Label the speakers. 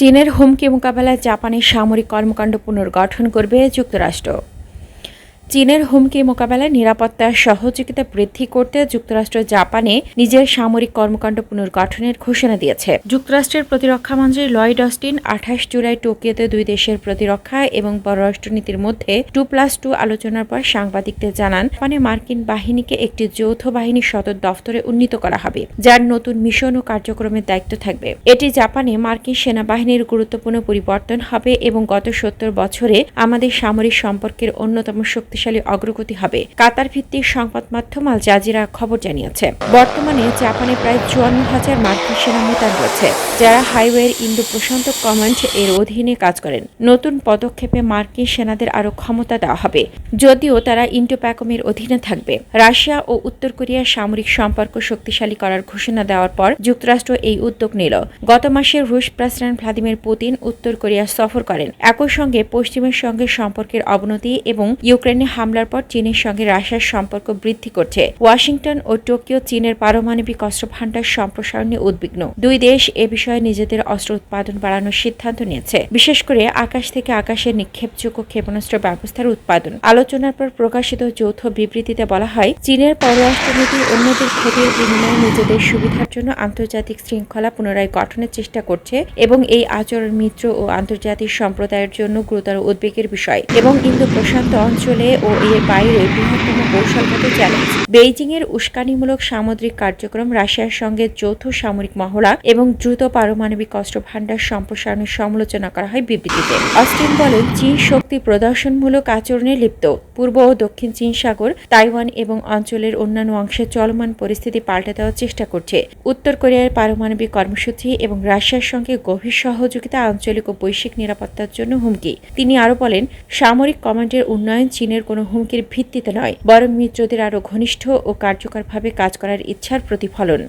Speaker 1: চীনের হুমকি মোকাবেলায় জাপানের সামরিক কর্মকাণ্ড পুনর্গঠন করবে যুক্তরাষ্ট্র। চীনের হুমকি মোকাবেলায় নিরাপত্তা, সহযোগিতা বৃদ্ধি করতে যুক্তরাষ্ট্র জাপানে নিজের সামরিক কর্মকাণ্ড পুনর্গঠনের ঘোষণা দিয়েছে। যুক্তরাষ্ট্রের প্রতিরক্ষামন্ত্রী লয়েড অস্টিন আঠাশ জুলাই টোকিওতে দুই দেশের প্রতিরক্ষা এবং পররাষ্ট্রনীতির মধ্যে টু প্লাস টু আলোচনার পর সাংবাদিকদের জানান জাপানে মার্কিন বাহিনীকে একটি যৌথ বাহিনী সদর দফতরে উন্নীত করা হবে, যার নতুন মিশন ও কার্যক্রমের দায়িত্ব থাকবে। এটি জাপানে মার্কিন সেনাবাহিনীর গুরুত্বপূর্ণ পরিবর্তন হবে এবং গত সত্তর বছরে আমাদের সামরিক সম্পর্কের অন্যতম শক্তিশালী অগ্রগতি হবে। কাতার ভিত্তিক সংবাদ মাধ্যম আল জাজিরা খবর জানিয়েছে। বর্তমানে জাপানে প্রায় চুয়ান্ন হাজার মার্কিন সেনা মোতায়েন রয়েছে, যারা হাইওয়ের ইন্দো প্রশান্ত কমান্ড এর অধীনে কাজ করেন। নতুন পদক্ষেপে মার্কিন সেনাদের আরও ক্ষমতা দেওয়া হবে, যদিও তারা ইন্ডো প্যাকমের অধীনে থাকবে। রাশিয়া ও উত্তর কোরিয়ার সামরিক সম্পর্ক শক্তিশালী করার ঘোষণা দেওয়ার পর যুক্তরাষ্ট্র এই উদ্যোগ নিল। গত মাসে রুশ প্রেসিডেন্ট ভ্লাদিমির পুতিন উত্তর কোরিয়া সফর করেন। একই সঙ্গে পশ্চিমের সঙ্গে সম্পর্কের অবনতি এবং ইউক্রেনে হামলার পর চীনের সঙ্গে রাশিয়ার সম্পর্ক বৃদ্ধি করছে। ওয়াশিংটন ও টোকিও চীনের পারমাণবিক অস্ত্র ভাণ্ডার সম্প্রসারণে উদ্বিগ্ন। দুই দেশ এ বিষয়ে নিজেদের অস্ত্র উৎপাদন বাড়ানোর সিদ্ধান্ত নিয়েছে। বিশেষ করে আকাশ থেকে আকাশে নিক্ষেপযোগ্য ক্ষেপণাস্ত্র ব্যবস্থার উৎপাদন। আলোচনার পর প্রকাশিত যৌথ বিবৃতিতে বলা হয়, চীনের পররাষ্ট্রনীতি অন্যদের ক্ষতির বিনিময়ে নিজেদের সুবিধার জন্য আন্তর্জাতিক শৃঙ্খলা পুনরায় গঠনের চেষ্টা করছে এবং এই আচরণ মিত্র ও আন্তর্জাতিক সম্প্রদায়ের জন্য গুরুতর উদ্বেগের বিষয়। এবং ইন্দো প্রশান্ত অঞ্চলে ও এর বাইরে বৃহত্তম কৌশলগত চ্যালেঞ্জ বেইজিং এর উস্কানিমূলক সামুদ্রিক কার্যক্রম রাশিয়ার সঙ্গে যৌথ সামরিক মহড়া এবং দ্রুত পারমাণবিক অস্ত্র ভাণ্ডার সম্প্রসারণের সমালোচনা করা হয় বিবৃতিতে। অস্টিন বলেন, চীন শক্তি প্রদর্শনমূলক আচরণে লিপ্ত। পূর্ব ও দক্ষিণ চীন সাগর, তাইওয়ান এবং অঞ্চলের অন্যান্য অংশে চলমান পরিস্থিতি পাল্টে দেওয়ার চেষ্টা করছে। উত্তর কোরিয়ার পারমাণবিক কর্মসূচি এবং রাশিয়ার সঙ্গে গভীর সহযোগিতা, আঞ্চলিক ও বৈশ্বিক নিরাপত্তার জন্য হুমকি। তিনি আরও বলেন, সামরিক কমান্ডের উন্নয়ন চীনের কোনো হুমকির ভিত্তিতে নয় বরং মিত্রদের আরও ঘনিষ্ঠ ও কার্যকরভাবে কাজ করার ইচ্ছার প্রতিফলন।